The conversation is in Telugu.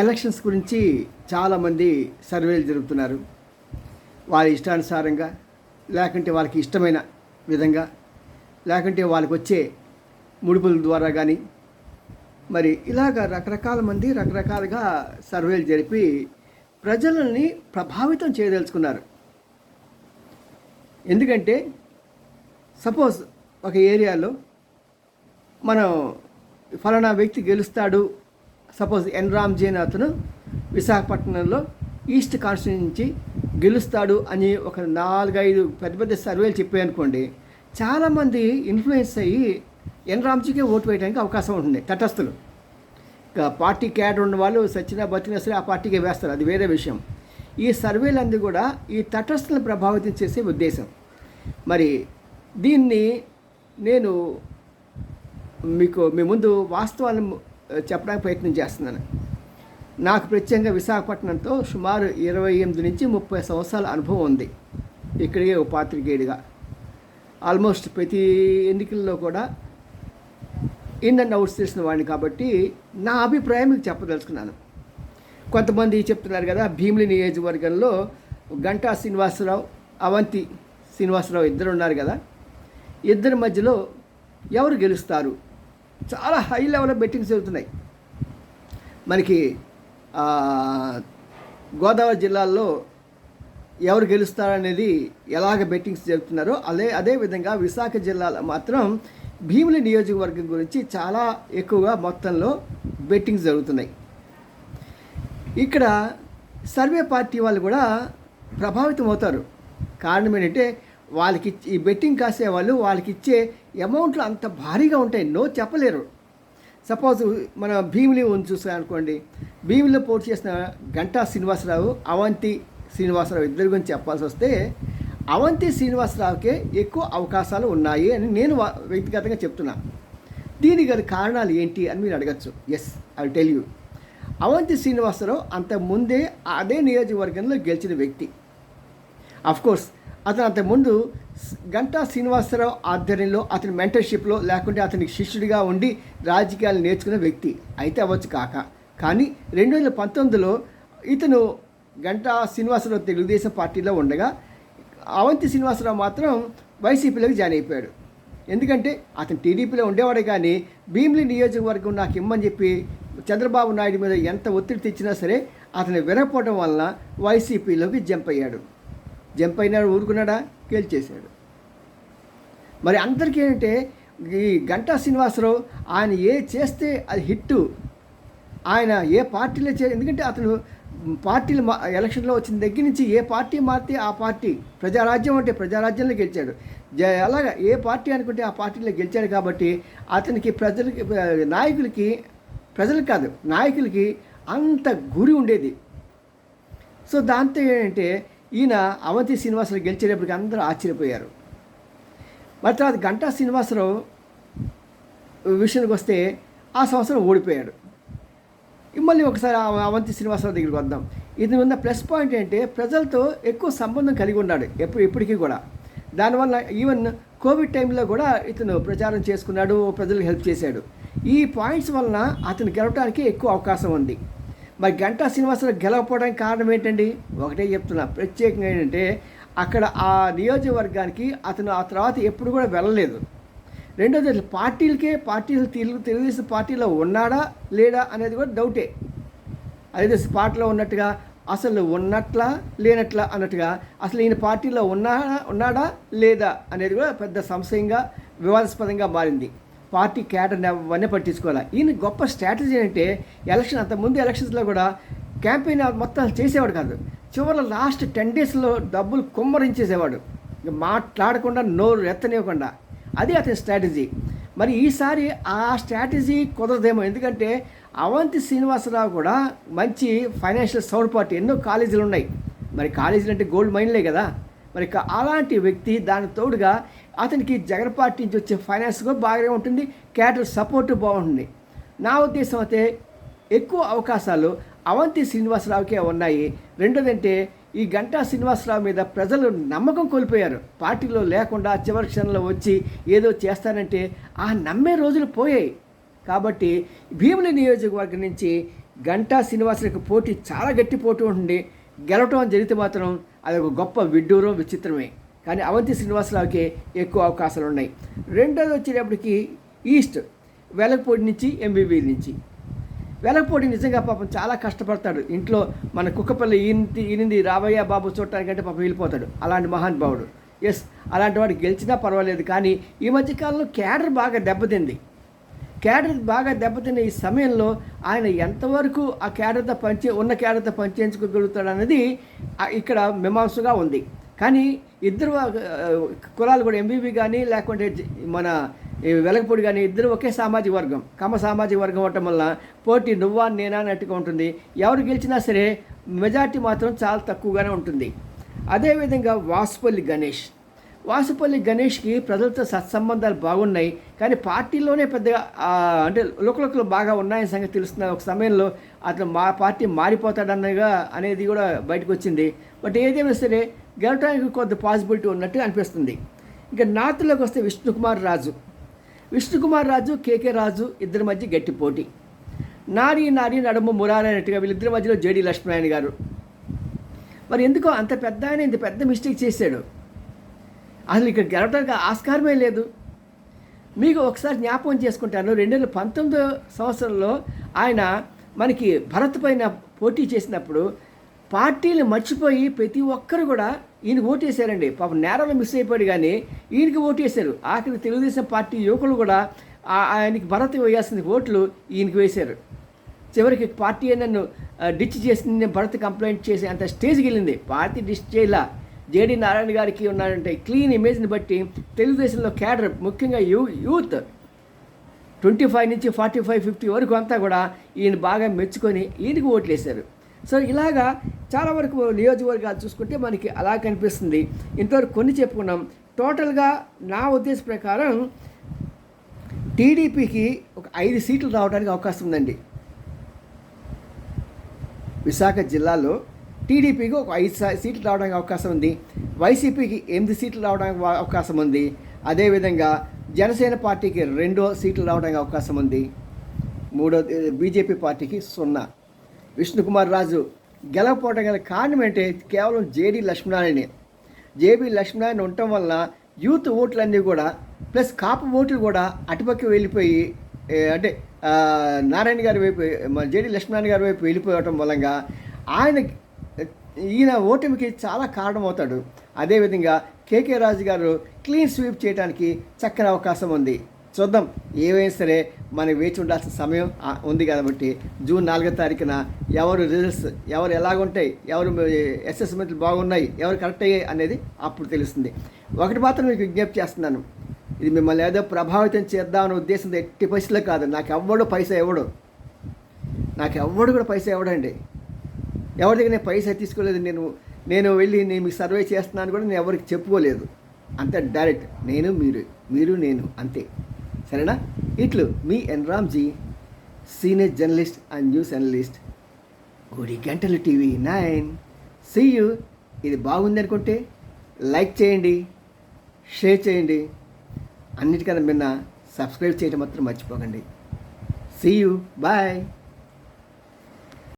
ఎలక్షన్స్ గురించి చాలామంది సర్వేలు జరుపుతున్నారు. వారి ఇష్టానుసారంగా లేకుంటే వాళ్ళకి ఇష్టమైన విధంగా లేకుంటే వాళ్ళకి వచ్చే ముడుపుల ద్వారా కానీ మరి ఇలాగ రకరకాల మంది రకరకాలుగా సర్వేలు జరిపి ప్రజలని ప్రభావితం చేయదలుచుకున్నారు. ఎందుకంటే సపోజ్ ఒక ఏరియాలో మనం ఫలానా వ్యక్తి గెలుస్తాడు సపోజ్ ఎన్ రామ్ అని విశాఖపట్నంలో ఈస్ట్ కాన్స్టిట్యూషన్ నుంచి గెలుస్తాడు అని ఒక నాలుగైదు పెద్ద పెద్ద సర్వేలు చెప్పాయనుకోండి చాలామంది ఇన్ఫ్లుయెన్స్ అయ్యి ఎన్ రామ్జీకే ఓటు వేయడానికి అవకాశం ఉంటుంది తటస్థులు. ఇక పార్టీ క్యాడర్ ఉన్న వాళ్ళు సచ్చినా బతికినా సరే ఆ పార్టీకే వేస్తారు అది వేరే విషయం. ఈ సర్వేలందు కూడా ఈ తటస్థులను ప్రభావితం చేసే ఉద్దేశం. మరి దీన్ని నేను మీకు మీ ముందు వాస్తవాలను చెప్పడానికి ప్రయత్నం చేస్తున్నాను. నాకు ప్రత్యేకంగా విశాఖపట్నంతో సుమారు ఇరవై ఎనిమిది నుంచి ముప్పై సంవత్సరాల అనుభవం ఉంది. ఇక్కడికే ఒక పాత్రికేయుడిగా. ఆల్మోస్ట్ ప్రతి ఎన్నికల్లో కూడా ఇన్ అండ్ అవుట్స్ చేసిన వాడిని కాబట్టి నా అభిప్రాయం మీకు చెప్పదలుచుకున్నాను. కొంతమంది చెప్తున్నారు కదా భీమిలి నియోజకవర్గంలో గంటా శ్రీనివాసరావు అవంతి శ్రీనివాసరావు ఇద్దరు ఉన్నారు కదా. ఇద్దరి మధ్యలో ఎవరు గెలుస్తారు? చాలా హై లెవెల్ బెట్టింగ్స్ జరుగుతున్నాయి. మనకి గోదావరి జిల్లాల్లో ఎవరు గెలుస్తారనేది ఎలాగ బెట్టింగ్స్ జరుగుతున్నారో అదే అదే విధంగా విశాఖ జిల్లాలో మాత్రం భీముల నియోజకవర్గం గురించి చాలా ఎక్కువగా మొత్తంలో బెట్టింగ్స్ జరుగుతున్నాయి. ఇక్కడ సర్వే పార్టీ వాళ్ళు కూడా ప్రభావితం అవుతారు కారణం ఏంటంటే వాళ్ళకి ఈ బెట్టింగ్ కాసే వాళ్ళు వాళ్ళకి ఇచ్చే అమౌంట్లు అంత భారీగా ఉంటాయి. నో చెప్పలేరు. సపోజ్ మన భీమిలి ఉంది చూసా అనుకోండి. భీమిలో పోటీ చేసిన గంటా శ్రీనివాసరావు అవంతి శ్రీనివాసరావు ఇద్దరి గురించి చెప్పాల్సి వస్తే అవంతి శ్రీనివాసరావుకే ఎక్కువ అవకాశాలు ఉన్నాయి అని నేను వ్యక్తిగతంగా చెప్తున్నా. దీని గల కారణాలు ఏంటి అని మీరు అడగచ్చు. Yes I tell you Avanthi Srinivasarao అంత ముందే అదే నియోజకవర్గంలో గెలిచిన వ్యక్తి. అఫ్కోర్స్ అతను అంతకుముందు గంటా శ్రీనివాసరావు ఆధ్వర్యంలో అతని మెంటర్షిప్లో లేకుంటే అతనికి శిష్యుడిగా ఉండి రాజకీయాలు నేర్చుకున్న వ్యక్తి. అయితే అవ్వచ్చు కాక. కానీ రెండు వేల పంతొమ్మిదిలో ఇతను గంటా శ్రీనివాసరావు తెలుగుదేశం పార్టీలో ఉండగా అవంతి శ్రీనివాసరావు మాత్రం వైసీపీలోకి జాయిన్ అయిపోయాడు. ఎందుకంటే అతను టీడీపీలో ఉండేవాడే కానీ భీమిలి నియోజకవర్గం నాకు ఇమ్మని చెప్పి చంద్రబాబు నాయుడు మీద ఎంత ఒత్తిడి తెచ్చినా సరే అతను విరగపోవడం వలన వైసీపీలోకి జంప్ అయ్యాడు. జంప్ అయినాడు ఊరుకున్నాడా? గెలిచేశాడు. మరి అందరికీ ఏంటంటే ఈ గంటా శ్రీనివాసరావు ఆయన ఏ చేస్తే అది హిట్టు. ఆయన ఏ పార్టీలో చే ఎందుకంటే అతను పార్టీలు మా ఎలక్షన్లో వచ్చిన దగ్గర నుంచి ఏ పార్టీ మారితే ఆ పార్టీ ప్రజారాజ్యం అంటే ప్రజారాజ్యంలో గెలిచాడు. జ అలాగా ఏ పార్టీ అనుకుంటే ఆ పార్టీలో గెలిచాడు కాబట్టి అతనికి ప్రజలకి నాయకులకి ప్రజలకు కాదు నాయకులకి అంత గురి ఉండేది. సో దాంతో ఏంటంటే ఈయన అవంతి శ్రీనివాసరావు గెలిచేటప్పటికి అందరూ ఆశ్చర్యపోయారు. మరి తర్వాత గంటా శ్రీనివాసరావు విషయానికి వస్తే ఆ సంవత్సరం ఓడిపోయాడు. మళ్ళీ ఒకసారి అవంతి శ్రీనివాసరావు దగ్గరికి వద్దాం. ఇది ఉన్న ప్లస్ పాయింట్ ఏంటంటే ప్రజలతో ఎక్కువ సంబంధం కలిగి ఉన్నాడు ఎప్పుడు ఇప్పటికీ కూడా. దానివల్ల ఈవెన్ కోవిడ్ టైంలో కూడా ఇతను ప్రచారం చేసుకున్నాడు ప్రజలకు హెల్ప్ చేశాడు. ఈ పాయింట్స్ వలన అతను గెలవడానికి ఎక్కువ అవకాశం ఉంది. మరి గంటా శ్రీనివాసరావు గెలవకపోవడానికి కారణం ఏంటండి? ఒకటే చెప్తున్నా. ప్రత్యేకంగా ఏంటంటే అక్కడ ఆ నియోజకవర్గానికి అతను ఆ తర్వాత ఎప్పుడు కూడా వెళ్ళలేదు. రెండోది అసలు పార్టీలకే పార్టీలు తెలుగు తెలుగుదేశం పార్టీలో ఉన్నాడా లేడా అనేది కూడా డౌటే. అదే పార్టీలో ఉన్నట్టుగా అసలు ఉన్నట్లా లేనట్లా అన్నట్టుగా అసలు ఈయన పార్టీలో ఉన్నాడా ఉన్నాడా లేదా అనేది కూడా పెద్ద సంశయంగా వివాదాస్పదంగా మారింది. పార్టీ క్యాడర్ని అవన్నీ పట్టించుకోవాలి. ఈయన గొప్ప స్ట్రాటజీ అంటే ఎలక్షన్ అంత ముందు ఎలక్షన్స్లో కూడా క్యాంపెయిన్ మొత్తం చేసేవాడు కాదు. చివరిలో లాస్ట్ టెన్ డేస్లో డబ్బులు కుమ్మరించేసేవాడు. మాట్లాడకుండా నోరు ఎత్తనివ్వకుండా. అది అతని స్ట్రాటజీ. మరి ఈసారి ఆ స్ట్రాటజీ కుదరదేమో. ఎందుకంటే అవంతి శ్రీనివాసరావు కూడా మంచి ఫైనాన్షియల్ సౌండ్ పార్టీ. ఎన్నో కాలేజీలు ఉన్నాయి. మరి కాలేజీలు అంటే గోల్డ్ మైన్లే కదా. మరి అలాంటి వ్యక్తి దాని తోడుగా అతనికి జగన్ పార్టీ నుంచి వచ్చే ఫైనాన్స్ కూడా బాగానే ఉంటుంది క్యాటర్ సపోర్ట్ బాగుంటుంది. నా ఉద్దేశం అయితే ఎక్కువ అవకాశాలు అవంతి శ్రీనివాసరావుకే ఉన్నాయి. రెండోదంటే ఈ గంటా శ్రీనివాసరావు మీద ప్రజలు నమ్మకం కోల్పోయారు. పార్టీలో లేకుండా చివరి క్షణంలో వచ్చి ఏదో చేస్తానంటే ఆ నమ్మే రోజులు పోయాయి. కాబట్టి భీముల నియోజకవర్గం నుంచి గంటా శ్రీనివాసరావుకి పోటీ చాలా గట్టి పోటీ ఉంటుంది. గెలవటం జరిగితే మాత్రం అది ఒక గొప్ప విడ్డూరం విచిత్రమే. కానీ అవంతి శ్రీనివాసరావుకే ఎక్కువ అవకాశాలు ఉన్నాయి రెండోది వచ్చేటప్పటికి ఈస్ట్ వెలగపూడి నుంచి ఎంబీబీ నుంచి. వెలగపూడి నిజంగా పాపం చాలా కష్టపడతాడు. ఇంట్లో మన కుక్కపల్లి ఈనింది ఈనింది రాబయ్య బాబు చూడటానికంటే పాపం వెళ్ళిపోతాడు. అలాంటి మహానుభావుడు ఎస్ అలాంటి వాడు గెలిచినా పర్వాలేదు కానీ ఈ మధ్యకాలంలో క్యాడర్ బాగా దెబ్బతింది. క్యాడర్ బాగా దెబ్బతిన్న ఈ సమయంలో ఆయన ఎంతవరకు ఆ క్యాడర్తో పంచే ఉన్న క్యాడర్తో పనిచేయించుకోగలుగుతాడు అనేది ఇక్కడ మీమాంసగా ఉంది. కానీ ఇద్దరు కులాలు కూడా ఎంబీబీ కానీ లేకుంటే మన వెలగపూడి కానీ ఇద్దరు ఒకే సామాజిక వర్గం. కమ సామాజిక వర్గం అవటం వల్ల పోటీ నువ్వా నేనా అన్నట్టుగా ఉంటుంది. ఎవరు గెలిచినా సరే మెజార్టీ మాత్రం చాలా తక్కువగానే ఉంటుంది. అదేవిధంగా వాసుపల్లి గణేష్. వాసుపల్లి గణేష్కి ప్రజలతో సత్సంబంధాలు బాగున్నాయి. కానీ పార్టీలోనే పెద్దగా అంటే లుకలుకలు బాగా ఉన్నాయని సంగతి తెలుస్తున్న ఒక సమయంలో అతను మా పార్టీ మారిపోతాడన్నగా అనేది కూడా బయటకు వచ్చింది. బట్ ఏదేమైనా సరే గెలవడానికి కొంత పాసిబిలిటీ ఉన్నట్టు అనిపిస్తుంది. ఇంకా నార్త్లోకి వస్తే విష్ణుకుమార్ రాజు. విష్ణుకుమార్ రాజు కేకే రాజు ఇద్దరి మధ్య గట్టి పోటీ. నారి నారి నడుము మురారి అన్నట్టుగా వీళ్ళిద్దరి మధ్యలో జేడి లక్ష్మీనారాయణ గారు. మరి ఎందుకో అంత పెద్ద ఆయన ఇంత పెద్ద మిస్టేక్ చేశాడు. అసలు ఇక్కడ గెలవడానికి ఆస్కారమే లేదు. మీకు ఒకసారి జ్ఞాపకం చేసుకుంటాను రెండు వేల పంతొమ్మిదో సంవత్సరంలో ఆయన మనకి భరత్ పైన పోటీ చేసినప్పుడు పార్టీలు మర్చిపోయి ప్రతి ఒక్కరు కూడా ఈయన ఓటేశారండి. పాపం నేరాలు మిస్ అయిపోయాడు కానీ ఈయనకి ఓటేశారు. ఆఖరి తెలుగుదేశం పార్టీ యువకులు కూడా ఆయనకి భరత్ వేయాల్సిన ఓట్లు ఈయనకి వేశారు. చివరికి పార్టీ నన్ను డిచ్ చేసింది నేను భరత్ కంప్లైంట్ చేసి అంత స్టేజ్కి వెళ్ళింది. పార్టీ డిచ్ చేయలా. జేడి నారాయణ గారికి ఉన్నారంటే క్లీన్ ఇమేజ్ని బట్టి తెలుగుదేశంలో క్యాడర్ ముఖ్యంగా యూ యూత్ ట్వంటీ ఫైవ్ నుంచి ఫార్టీ ఫైవ్ ఫిఫ్టీ వరకు అంతా కూడా ఈయన బాగా మెచ్చుకొని ఈయనకి ఓట్లేశారు. సో ఇలాగా చాలా వరకు నియోజకవర్గాలు చూసుకుంటే మనకి అలా కనిపిస్తుంది. ఇంతవరకు కొన్ని చెప్పుకున్నాం. టోటల్గా నా ఉద్దేశ ప్రకారం టీడీపీకి ఒక ఐదు సీట్లు రావడానికి అవకాశం ఉందండి. విశాఖ జిల్లాలో టీడీపీకి ఒక ఐదు సీట్లు రావడానికి అవకాశం ఉంది. వైసీపీకి ఎనిమిది సీట్లు రావడానికి అవకాశం ఉంది. అదేవిధంగా జనసేన పార్టీకి రెండో సీట్లు రావడానికి అవకాశం ఉంది. మూడో బీజేపీ పార్టీకి సున్నా. విష్ణుకుమార్ రాజు గెలవపోవటం గల కారణం ఏంటి? కేవలం జేడి లక్ష్మీనారాయణే. జేబీ లక్ష్మీనారాయణ ఉండటం వల్ల యూత్ ఓట్లన్నీ కూడా ప్లస్ కాపు ఓట్లు కూడా అటుపక్క వెళ్ళిపోయి అంటే నారాయణ గారి వైపు మన జేడి లక్ష్మీనారాయణ గారి వైపు వెళ్ళిపోవటం మూలంగా ఆయన ఈయన ఓటమికి చాలా కారణమవుతాడు. అదేవిధంగా కేకే రాజు గారు క్లీన్ స్వీప్ చేయడానికి చక్కని అవకాశం ఉంది. చూద్దాం. ఏవైనా సరే మనం వేచి ఉండాల్సిన సమయం ఉంది కాబట్టి జూన్ నాలుగో తారీఖున ఎవరు రిజల్ట్స్ ఎవరు ఎలాగుంటాయి ఎవరు అసెస్మెంట్లు బాగున్నాయి ఎవరు కరెక్ట్ అయ్యాయి అనేది అప్పుడు తెలుస్తుంది. ఒకటి మాత్రం మీకు విజ్ఞప్తి చేస్తున్నాను. ఇది మిమ్మల్ని ఏదో ప్రభావితం చేద్దామనే ఉద్దేశంతో ఎట్టి పరిస్థితుల్లో కాదు. నాకు ఎవ్వడు పైసా ఇవ్వడు. నాకు ఎవ్వడు కూడా పైసా ఇవ్వడండి. ఎవరి దగ్గర నేను పైసా తీసుకోలేదు నేను నేను వెళ్ళి నేను మీకు సర్వే చేస్తున్నాను కూడా నేను ఎవరికి చెప్పుకోలేదు. అంతే డైరెక్ట్ నేను మీరు మీరు నేను అంతే. సరేనా? ఇట్లు మీ N Ramji senior journalist and news analyst Gudi Gantalu TV nine. See you ఇది బాగుంది అనుకుంటే లైక్ చేయండి షేర్ చేయండి. అన్నిటికన్నా మిన్న సబ్స్క్రైబ్ చేయడం మాత్రం మర్చిపోకండి. See you bye